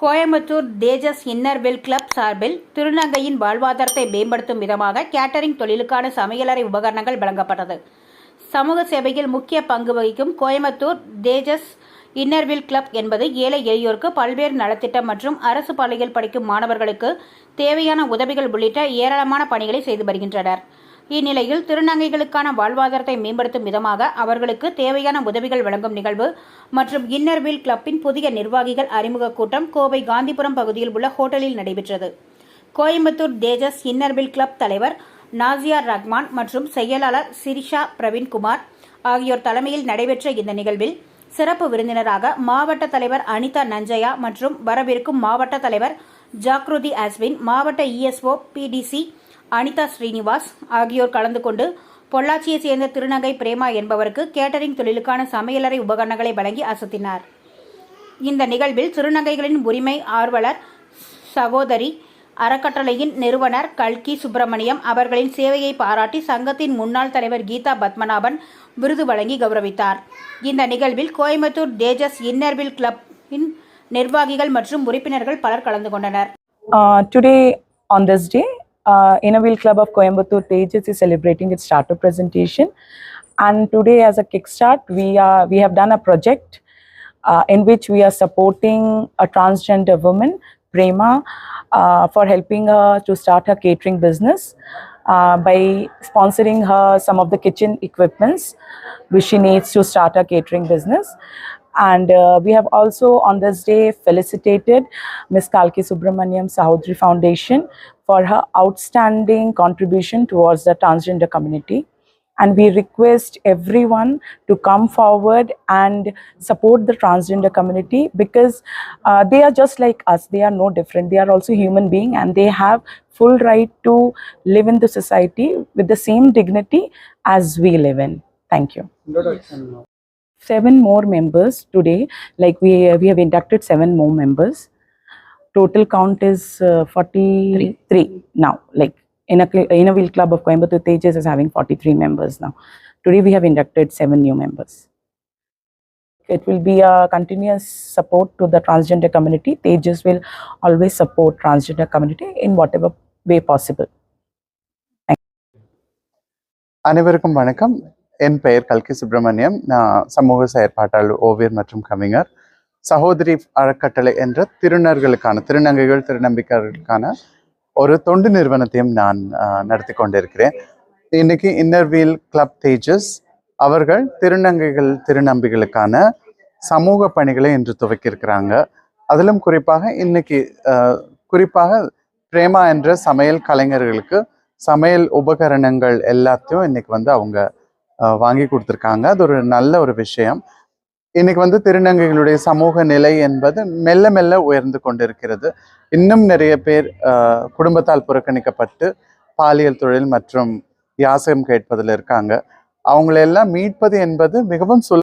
கோயம்புத்தூர் தேஜஸ் இன்னர்வெல் club சார்பில் திருநங்கையின் வாழ்வாதாரத்தை மேம்படுத்தும் விதமாக கேட்டரிங் தொழிலுக்கான சமையலறை உபகரணங்கள் வழங்கப்பட்டது. சமூக சேவையில் முக்கிய பங்கு வகிக்கும் கோயம்புத்தூர் தேஜஸ் இன்னர்வில் கிளப் என்பது ஏழை எளியோருக்கு பல்வேறு நலத்திட்டம் மற்றும் அரசு பள்ளியில் படிக்கும் மாணவர்களுக்கு தேவையான உதவிகள் உள்ளிட்ட ஏராளமான பணிகளை செய்து வருகின்றனர். இந்நிலையில் திருநங்கைகளுக்கான வாழ்வாதாரத்தை மேம்படுத்தும் விதமாக அவர்களுக்கு தேவையான உதவிகள் வழங்கும் நிகழ்வு மற்றும் இன்னர்வில் கிளப்பின் புதிய நிர்வாகிகள் அறிமுக கூட்டம் கோவை காந்திபுரம் பகுதியில் உள்ள ஹோட்டலில் நடைபெற்றது. கோயம்புத்தூர் தேஜஸ் இன்னர்வில் கிளப் தலைவர் நாசியார் ரஹ்மான் மற்றும் செயலாளர் சிரிஷா பிரவீன்குமார் ஆகியோர் தலைமையில் நடைபெற்ற இந்த நிகழ்வில் சிறப்பு விருந்தினராக மாவட்ட தலைவர் அனிதா நஞ்சயா மற்றும் வரவிருக்கும் மாவட்ட தலைவர் ஜாக்ருதி அஸ்வின் மாவட்ட இஎஸ்ஓ பிடிசி அனிதா ஸ்ரீனிவாஸ் ஆகியோர் கலந்து கொண்டு பொள்ளாச்சியை சேர்ந்த திருநங்கை பிரேமா என்பவருக்கு கேட்டரிங் தொழிலுக்கான சமையலறை உபகரணங்களை வழங்கி அசத்தினார். இந்த நிகழ்வில் திருநங்கைகளின் உரிமை ஆர்வலர் சகோதரி அறக்கட்டளையின் நிறுவனர் கல்கி சுப்பிரமணியம் அவர்களின் சேவையை பாராட்டி சங்கத்தின் முன்னாள் தலைவர் கீதா பத்மநாபன் விருது வழங்கி கௌரவித்தார். இந்த நிகழ்வில் கோயம்புத்தூர் தேஜஸ் இன்னர்வில் கிளப்பின் நிர்வாகிகள் மற்றும் உறுப்பினர்கள் பலர் கலந்து கொண்டனர். Today on this day uh, Innovil Club of Coimbatore Tejas is celebrating its starter presentation. And today, as a kickstart, we are we have done a project uh, in which we are supporting a transgender woman, Prema, uh, for helping her to start her catering business uh, by sponsoring her some of the kitchen equipments which she needs to start her catering business. And uh, we have also on this day felicitated Ms. Kalki Subramaniam Sahodri Foundation for her outstanding contribution towards the transgender community. And we request everyone to come forward and support the transgender community because uh, they are just like us. They are no different. They are also human being and they have full right to live in the society with the same dignity as we live in. Thank you seven more members today like we we have inducted seven more members total count is uh, 43 now like in a cl- in a wheel club of coimbatore tejas is having 43 members now today we have inducted seven new members it will be a continuous support to the transgender community tejas will always support transgender community in whatever way possible அனைவருக்கும் வணக்கம் என் பெயர் கல்கி சுப்பிரமணியம். நான் சமூக செயற்பாட்டாளர் ஓவியர் மற்றும் கவிஞர். சகோதரி அறக்கட்டளை என்ற திருநர்களுக்கான திருநங்கைகள் திருநம்பிக்கைகளுக்கான ஒரு தொண்டு நிறுவனத்தையும் நான் நடத்தி கொண்டிருக்கிறேன். இன்னைக்கு இன்னர்வீல் கிளப் தேஜஸ் அவர்கள் திருநங்கைகள் திருநம்பிகளுக்கான சமூக பணிகளை இன்று துவக்கியிருக்கிறாங்க. அதிலும் குறிப்பாக இன்னைக்கு குறிப்பாக பிரேமா என்ற சமையல் கலைஞர்களுக்கு சமையல் உபகரணங்கள் எல்லாத்தையும் இன்னைக்கு வந்து அவங்க வாங்கி கொடுத்துருக்காங்க. அது ஒரு நல்ல ஒரு விஷயம். இன்னைக்கு வந்து திருநங்கைகளுடைய சமூக நிலை என்பது மெல்ல மெல்ல உயர்ந்து கொண்டிருக்கிறது. இன்னும் நிறைய பேர் குடும்பத்தால் புறக்கணிக்கப்பட்டு பாலியல் தொழில் மற்றும் யாசகம் கேட்பதில் இருக்காங்க. அவங்களெல்லாம் மீட்பது என்பது மிகவும் சுல